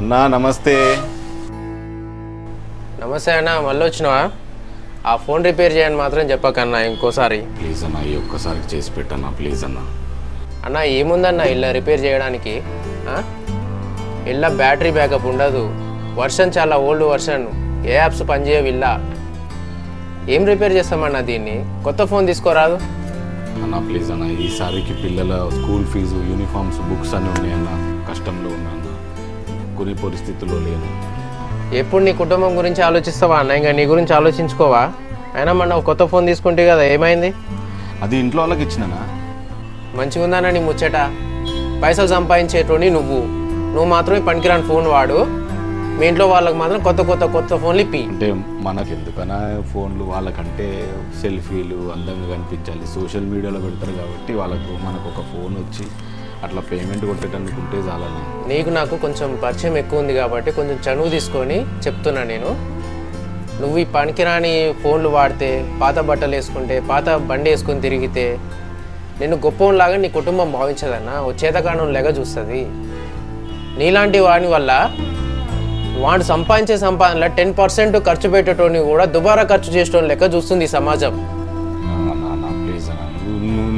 అన్నా నమస్తే. నమస్తే అన్న మళ్ళీ వచ్చినావా? ఆ ఫోన్ రిపేర్ చేయని మాత్రం చెప్పకన్నా ఇంకోసారి. ప్లీజ్ అన్న ఈ ఒక్కసారికి చేసి పెట్టన్నా ప్లీజ్ అన్న. అన్న ఏముందన్న ఇల్లా రిపేర్ చేయడానికి? ఇళ్ళ బ్యాటరీ బ్యాకప్ ఉండదు. వర్షన్ చాలా ఓల్డ్ వర్షన్. ఏ యాప్స్ పనిచేయవు ఇల్లా ఏం రిపేర్ చేస్తామన్నా దీన్ని? కొత్త ఫోన్ తీసుకోరాదు? అన్న ప్లీజ్ అన్న ఈసారికి పిల్లల స్కూల్ ఫీజు యూనిఫామ్స్ బుక్స్ అన్నీ ఉన్నాయన్న కష్టంలో ఉన్నా అన్న కొనే పరిస్థితుల్లో లేను. ఎప్పుడు నీ కుటుంబం గురించి ఆలోచిస్తావా? అన్న ఇంకా నీ గురించి ఆలోచించుకోవా? అయినా మొన్న ఒక కొత్త ఫోన్ తీసుకుంటే కదా ఏమైంది? అది ఇంట్లో వాళ్ళకి ఇచ్చినానా? మంచిగా ఉందన్న నీ ముచ్చట. పైసలు సంపాదించేటోని నువ్వు. నువ్వు మాత్రమే పనికిరాని ఫోన్ వాడు. మీ ఇంట్లో వాళ్ళకి మాత్రం కొత్త కొత్త కొత్త ఫోన్లు ఇప్పి. అంటే మనకి ఎందుకన్నా ఫోన్లు వాళ్ళకంటే సెల్ఫీలు అందంగా కనిపించాలి. సోషల్ మీడియాలో పెడతారు కాబట్టి వాళ్ళకు మనకు ఒక ఫోన్ వచ్చి అట్లా పేమెంట్ కొట్టేటందుకు ఉంటే చాలన్నా నీకు నాకు కొంచెం పరిచయం ఎక్కువ ఉంది కాబట్టి కొంచెం చనువు తీసుకొని చెప్తున్నా నేను. నువ్వు ఈ పనికిరాని ఫోన్లు వాడితే పాత బట్టలు వేసుకుంటే పాత బండి వేసుకొని తిరిగితే నిన్ను గొప్పలాగా నీ కుటుంబం భావించదన్నా? ఓ చేతకాణం లెగ చూస్తుంది. నీలాంటి వాని వల్ల వాడు సంపాదించే సంపాదనలో టెన్ పర్సెంట్ ఖర్చు పెట్టేటోని కూడా దుబారా ఖర్చు చేసేటోని లెక్క చూస్తుంది సమాజం.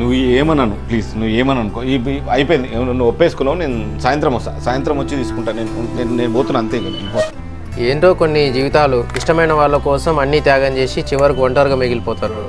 నువ్వు ఏమనను? ప్లీజ్ నువ్వు ఏమననుకో. ఈ అయిపోయింది. నువ్వు ఒప్పేసుకున్నావు నేను సాయంత్రం వస్తా. సాయంత్రం వచ్చి తీసుకుంటా. నేను నేను నేను పోతున్నా అంతే నేను ఏంటో కొన్ని జీవితాలు ఇష్టమైన వాళ్ళ కోసం అన్నీ త్యాగం చేసి చివరికి ఒంటరిగా మిగిలిపోతారు.